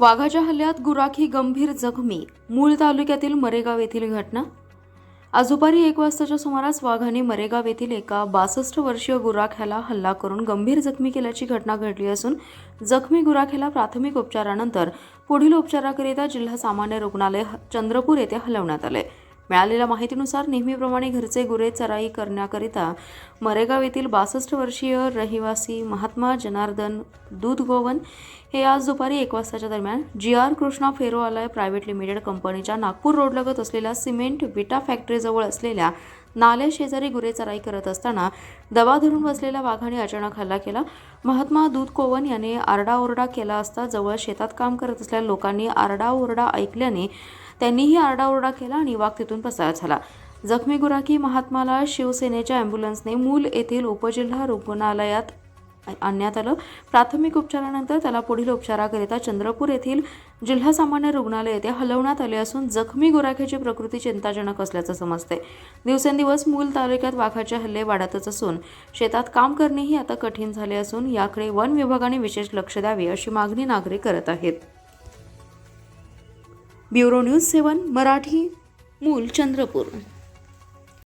वाघाच्या हल्ल्यात गुराखी गंभीर जखमी मूळ तालुक्यातील मरेगाव येथील घटना? आज दुपारी एक वाजताच्या सुमारास वाघाने मरेगाव येथील एका बासष्ट वर्षीय गुराख्याला हल्ला करून गंभीर जखमी केल्याची घटना घडली असून जखमी गुराख्याला प्राथमिक उपचारानंतर पुढील उपचाराकरिता जिल्हा सामान्य रुग्णालय ह- चंद्रपूर येथे हलवण्यात आले. मिळालेल्या माहितीनुसार नेहमीप्रमाणे घरचे गुरे चराई करण्याकरिता मरेगाव येथील बासष्ट वर्षीय रहिवासी महात्मा जनार्दन दूधगोवन हे आज दुपारी एक वाजताच्या दरम्यान G R Krishna Ferro private limited कंपनीच्या नागपूर रोडलगत असलेल्या सिमेंट विटा फॅक्टरीजवळ असलेल्या नाल्या शेजारी गुरे चराई करत असताना दबा धरून बसलेल्या वाघाने अचानक हल्ला केला. महात्मा दूध कोवन याने आरडाओरडा केला असता जवळ शेतात काम करत असलेल्या लोकांनी आरडाओरडा ऐकल्याने त्यांनीही आरडाओरडा केला आणि वाघ तिथून पसार झाला. जखमी गुराखी महात्माला शिवसेनेच्या अँब्युलन्सने मूल येथील उपजिल्हा रुग्णालयात आणण्यात आलं. प्राथमिक उपचारानंतर त्याला पुढील उपचाराकरिता चंद्रपूर येथील जिल्हा सामान्य रुग्णालय येथे हलवण्यात आले असून जखमी गुराख्याची प्रकृती चिंताजनक असल्याचं समजते. दिवसेंदिवस मूल तालुक्यात वाघाचे हल्ले वाढतच असून शेतात काम करणेही आता कठीण झाले असून याकडे वन विभागाने विशेष लक्ष द्यावे अशी मागणी नागरिक करत आहेत. ब्युरो न्यूज सेवन मराठी मूल चंद्रपूर.